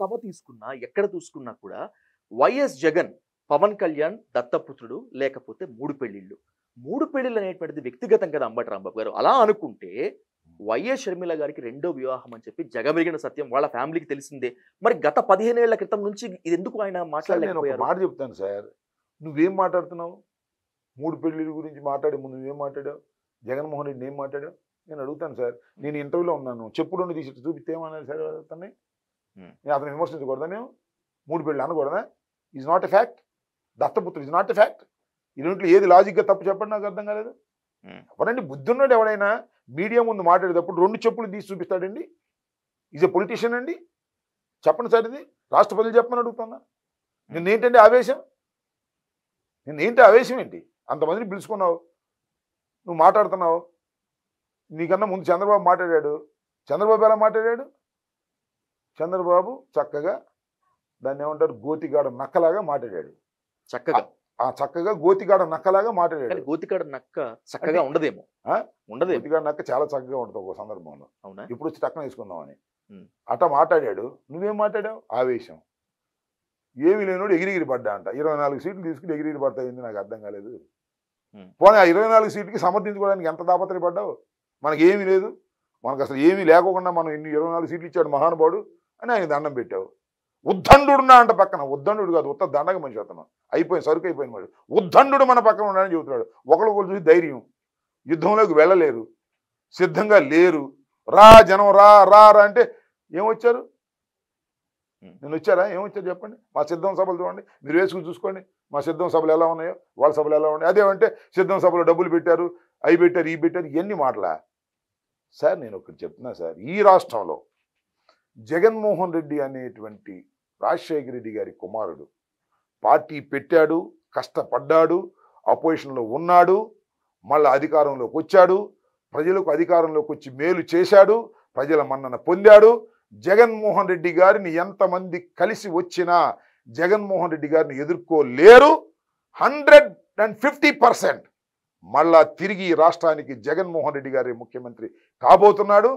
సభ తీసుకున్నా ఎక్కడ చూసుకున్నా కూడా వైఎస్ జగన్ పవన్ కళ్యాణ్ దత్తపుత్రుడు లేకపోతే మూడు పెళ్ళిళ్ళు మూడు పెళ్ళిళ్ళు అనేటువంటిది వ్యక్తిగతం కదా అంబటి రాంబాబు గారు. అలా అనుకుంటే వైఎస్ షర్మిల గారికి రెండో వివాహం అని చెప్పి జగమెరిగిన సత్యం వాళ్ళ ఫ్యామిలీకి తెలిసిందే. మరి గత పదిహేనేళ్ళ క్రితం నుంచి ఇది ఎందుకు ఆయన మాట్లాడలేకపోయారు? మాట చెప్తాను సార్. నువ్వేం మాట్లాడుతున్నావు? మూడు పెళ్ళిళ్ళ గురించి మాట్లాడే ముందు నువ్వేం మాట్లాడావు? జగన్మోహన్ రెడ్డి ఏం మాట్లాడావు? నేను అడుగుతాను సార్. నేను ఇంటర్వ్యూలో ఉన్నాను. చెప్పులు తీసి చూపిస్తే ఏమన్నారు సార్ అతన్ని. నేను అతను విమర్శించకూడదా నేను మూడు పెళ్ళి అనకూడదా ఈజ్ నాట్ ఎ ఫ్యాక్ట్ దత్తపుత్రుడు ఇస్ నాట్ ఎ ఫ్యాక్ట్ ఈ రెంట్లో ఏది లాజిక్గా తప్పు చెప్పండి నాకు అర్థం కాలేదు. Hmm. ఎవరండి? బుద్ధి ఉన్నాడు ఎవడైనా మీడియా ముందు మాట్లాడేటప్పుడు రెండు చెప్పులు తీసి చూపిస్తాడండి. ఈజ్ ఎ పొలిటీషియన్ అండి. చెప్పండి సార్ ఇది. రాష్ట్రపతులు చెప్పమని అడుగుతున్నా. నిన్న ఏంటండి ఆవేశం? నిన్న ఏంటి ఆవేశం ఏంటి? అంతమందిని పిలుచుకున్నావు. నువ్వు మాట్లాడుతున్నావు. నీకన్నా ముందు చంద్రబాబు మాట్లాడాడు. చంద్రబాబు ఎలా మాట్లాడాడు? చంద్రబాబు చక్కగా దాన్ని ఏమంటారు? గోతిగాడ నక్కలాగా మాట్లాడాడు. చక్కగా. ఆ చక్కగా గోతిగాడ నక్కలాగా మాట్లాడాడు. గోతికాడ నక్క చక్కగా ఉండదేమో. ఆ? ఉండదేమో. గోతిగాడ నక్క చాలా చక్కగా ఉంటుంది ఒక సందర్భంలో. ఇప్పుడు వచ్చి టక్కన వేసుకుందామని ఉం. అట్ట మాట్లాడాడు. నువ్వేం మాట్లాడావు? ఆవేశం. ఏమి లేనోడు ఎగిరిగిరి పడ్డా అంట. ఇరవై నాలుగు సీట్లు తీసుకుని ఎగిరిగిరి పడతాయింది నాకు అర్థం కాలేదు. పోనీ ఆ ఇరవై నాలుగు సీట్లకి సమర్థించుకోవడానికి ఎంత దాపత్రపడ్డావు మనకి ఏమీ లేదు. మనకు అసలు ఏమీ లేకోకుండా మనం ఇన్ని ఇరవై నాలుగు సీట్లు ఇచ్చాడు మహానుభావుడు. అని ఆయన దండం పెట్టావు. ఉద్దండుడున్నా అంట పక్కన. ఉద్దండు కాదు ఉత్త దండగ మనిషి అతను. అయిపోయింది సరుకు అయిపోయింది మరి ఉద్దండు మన పక్కన ఉన్నాడని చెబుతున్నాడు. ఒకళ్ళు ఒకళ్ళు చూసి ధైర్యం. యుద్ధంలోకి వెళ్ళలేరు. సిద్ధంగా లేరు. రా జనం రా రా రా అంటే ఏమొచ్చారు. నేను వచ్చారా? ఏమొచ్చారు చెప్పండి. మా సిద్ధం సభలు చూడండి. మీరు వేసుకుని చూసుకోండి. మా సిద్ధం సభలు ఎలా ఉన్నాయో వాళ్ళ సభలు ఎలా ఉన్నాయి. అదేమంటే సిద్ధం సభలో డబ్బులు పెట్టారు అవి పెట్టారు ఈ పెట్టారు ఇవన్నీ మాటలా? సార్ నేను ఒకటి చెప్తున్నా సార్. ఈ రాష్ట్రంలో జగన్మోహన్ రెడ్డి అనేటువంటి రాజశేఖర రెడ్డి గారి కుమారుడు. పార్టీ పెట్టాడు కష్టపడ్డాడు అపోజిషన్లో ఉన్నాడు మళ్ళీ అధికారంలోకి వచ్చాడు ప్రజలకు అధికారంలోకి వచ్చి మేలు చేశాడు ప్రజల మన్నన పొందాడు. జగన్మోహన్ రెడ్డి గారిని ఎంతమంది కలిసి వచ్చినా జగన్మోహన్ రెడ్డి గారిని ఎదుర్కోలేరు. హండ్రెడ్ అండ్ ఫిఫ్టీ పర్సెంట్ మళ్ళా తిరిగి రాష్ట్రానికి జగన్మోహన్ రెడ్డి గారి ముఖ్యమంత్రి కాబోతున్నాడు.